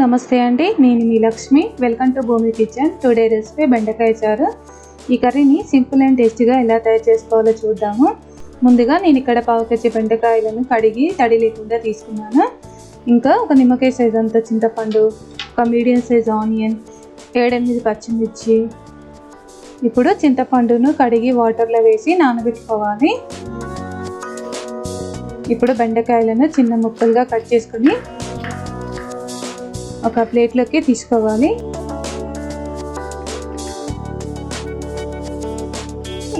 నమస్తే అండి. నేను మీ Lakshmi. Welcome to Bhoomi kitchen today recipe బెండకాయ చారు. ఈ కర్రీని సింపుల్ అండ్ టేస్టీగా ఎలా తయారు చేసుకోవాలో చూద్దాము. ముందుగా నేను ఇక్కడ పావు బెండకాయలను కడిగి తడి లేకుండా తీసుకున్నాను. ఇంకా ఒక నిమ్మకాయ సైజ్ అంత చింతపండు ఒక మీడియం సైజ్ ఆనియన్ ఏడెనిమిది పచ్చిమిర్చి ఇప్పుడు చింతపండును కడిగి వాటర్లో వేసి నానబెట్టుకోవాలి. ఇప్పుడు బెండకాయలను చిన్న ముక్కలుగా కట్ చేసుకుని ఒక ప్లేట్లోకి తీసుకోవాలి.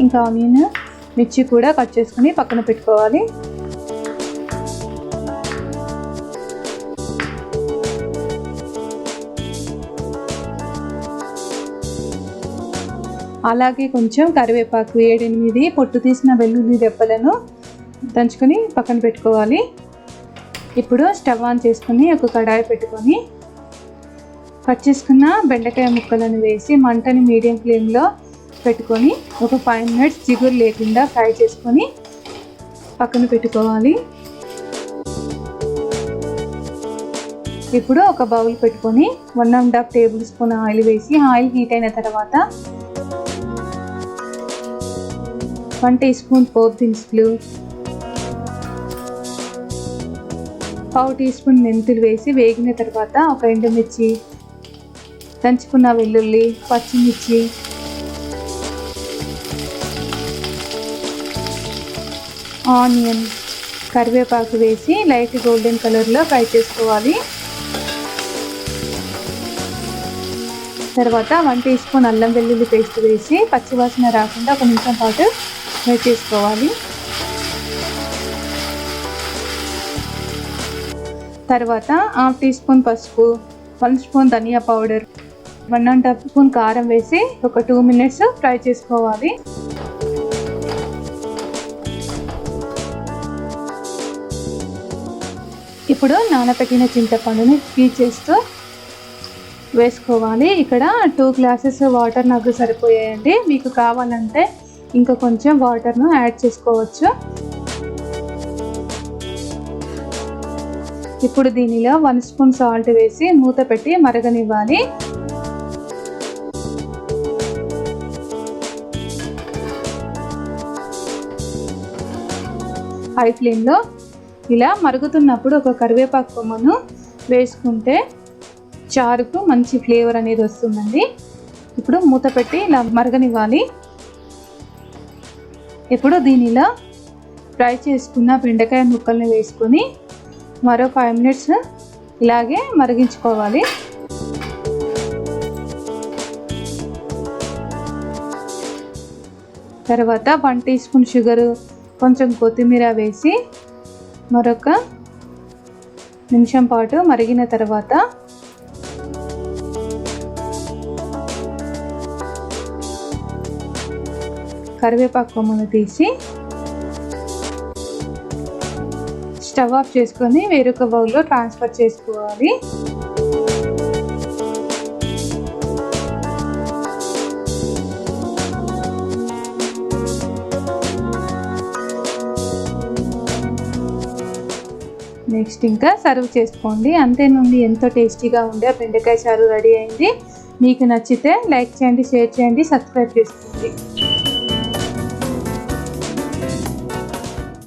ఇంకా ఆనియన్ మిర్చి కూడా కట్ చేసుకుని పక్కన పెట్టుకోవాలి. అలాగే కొంచెం కరివేపాకు ఏడెనిమిది పొట్టు తీసిన వెల్లుల్లి దెబ్బలను దంచుకొని పక్కన పెట్టుకోవాలి. ఇప్పుడు స్టవ్ ఆన్ చేసుకుని ఒక కడాయి పెట్టుకొని కట్ చేసుకున్న బెండకాయ ముక్కలను వేసి మంటని మీడియం ఫ్లేమ్లో పెట్టుకొని ఒక ఫైవ్ మినిట్స్ జిగురు లేకుండా ఫ్రై చేసుకొని పక్కన పెట్టుకోవాలి. ఇప్పుడు ఒక బౌల్ పెట్టుకొని one and half tablespoon oil వేసి ఆయిల్ హీట్ అయిన తర్వాత వన్ టీ స్పూన్ పోపు దినుసులు పావు టీ స్పూన్ మెంతులు వేసి వేగిన తర్వాత ఒక ఎండుమిర్చి దంచుకున్న వెల్లుల్లి పచ్చిమిర్చి. ఆనియన్ కరివేపాకు వేసి లైట్ గోల్డెన్ కలర్లో ఫ్రై చేసుకోవాలి. తర్వాత వన్ టీ స్పూన్ అల్లం వెల్లుల్లి పేస్ట్ వేసి పచ్చివాసన రాకుండా ఒక నిమిషం పాటు ఫ్రై చేసుకోవాలి. తర్వాత హాఫ్ టీ స్పూన్ పసుపు one spoon dhaniya powder one and half spoon కారం వేసి ఒక టూ మినిట్స్ ఫ్రై చేసుకోవాలి. ఇప్పుడు నానబెట్టిన చింతపండుని పీచేస్తూ వేసుకోవాలి. ఇక్కడ టూ గ్లాసెస్ వాటర్ నాకు సరిపోయాయండి. మీకు కావాలంటే ఇంకా కొంచెం వాటర్ను యాడ్ చేసుకోవచ్చు. ఇప్పుడు దీనిలో వన్ స్పూన్ సాల్ట్ వేసి మూత పెట్టి మరగనివ్వాలి. హై ఫ్లేమ్లో ఇలా మరుగుతున్నప్పుడు ఒక కరివేపాకు కొమ్మను వేసుకుంటే చారుకు మంచి ఫ్లేవర్ అనేది వస్తుందండి. ఇప్పుడు మూత పెట్టి ఇలా మరగనివ్వాలి. ఇప్పుడు దీనిలో ఫ్రై చేసుకున్న బెండకాయ ముక్కల్ని వేసుకొని మరో ఫైవ్ మినిట్స్ ఇలాగే మరిగించుకోవాలి. తర్వాత వన్ టీ స్పూన్ షుగరు కొంచెం కొత్తిమీర వేసి మరొక నిమిషం పాటు మరిగిన తర్వాత కరివేపాకు తీసి స్టవ్ ఆఫ్ చేసుకొని వేరొక బౌల్లో ట్రాన్స్ఫర్ చేసుకోవాలి. నెక్స్ట్ ఇంకా సర్వ్ చేసుకోండి. అంతేనండి ఎంతో టేస్టీగా ఉండే బెండకాయ చారు రెడీ అయింది. మీకు నచ్చితే లైక్ చేయండి షేర్ చేయండి సబ్స్క్రైబ్ చేసుకోండి.